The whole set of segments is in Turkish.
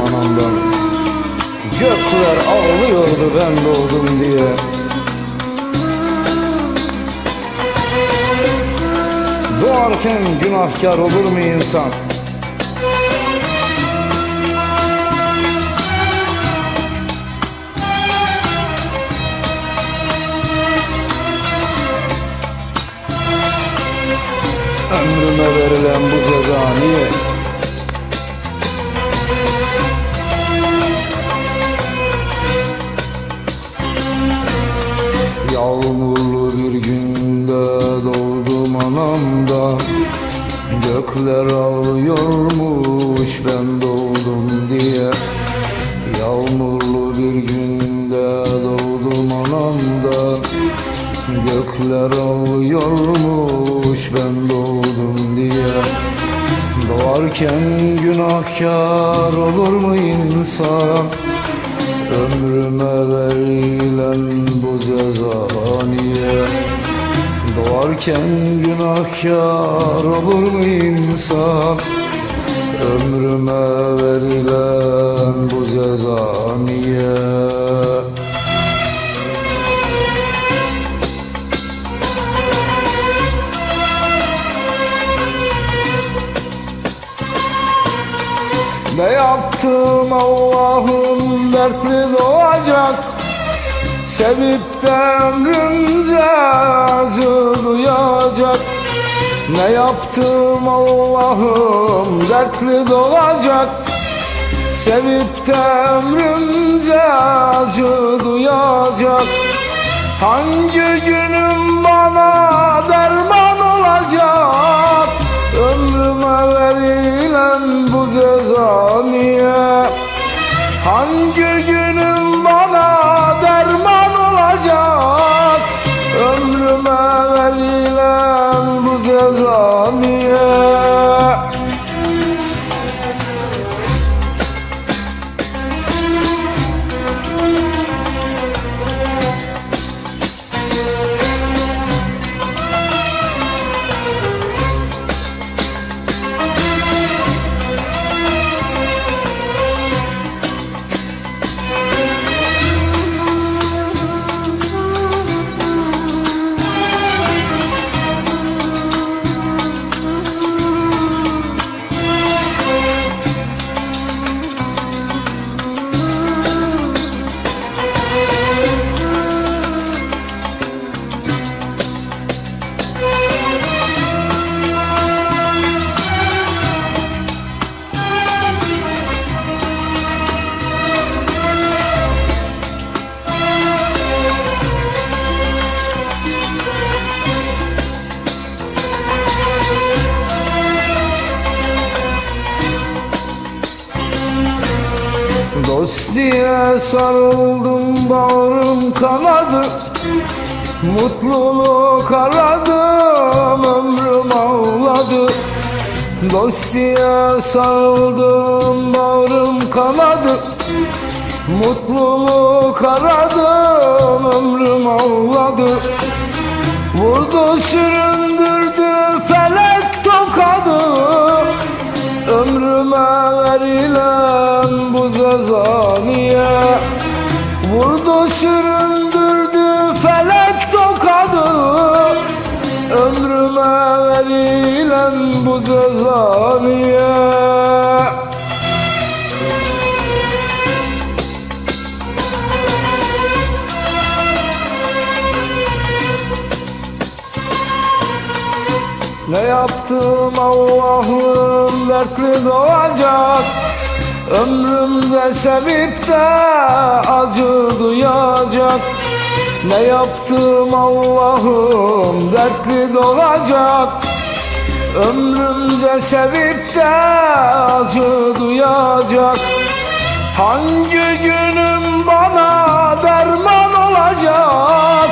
anamdan Gökler ağlıyordu ben doğdum diye Doğarken günahkar olur mu insan? Ömrüme verilen bu ceza niye? Doğdum anamda. Gökler ağlıyormuş ben doğdum diye. Yağmurlu bir günde doğdum anamda. Gökler ağlıyormuş ben doğdum diye. Doğarken günahkar olur mu insan? Ömrüme verilen bu ceza niye Doğarken günahkar olur mu insan? Ömrüme verilen bu ceza niye? Ne yaptım Allah'ım dertli doğacak Sevip de ömrümce acı duyacak Ne yaptım Allah'ım dertli doğacak Sevip de ömrümce acı duyacak Hangi günüm bana derman olacak? Ömrüme verilen verilen bu diye sarıldım bağrım kanadı. Mutluluk aradım ömrüm ağladı. Dost diye sarıldım bağrım kanadı. Mutluluk aradım ömrüm ağladı. Vurdu süründürdü felek bu ceza niye Ne yaptım Allah'ım dertli doğacak? Ömrümde sevip de acı duyacak. Ne yaptım Allah'ım dertli doğacak Ömrümce sevip de acı duyacak. Hangi günüm bana derman olacak?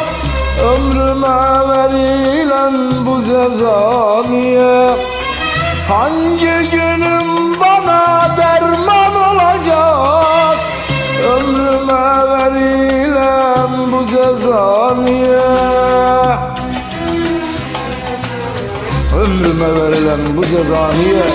Ömrüme verilen bu ceza niye? Hangi günüm bana derman olacak? Ömrüme verilen eden bu ceza niye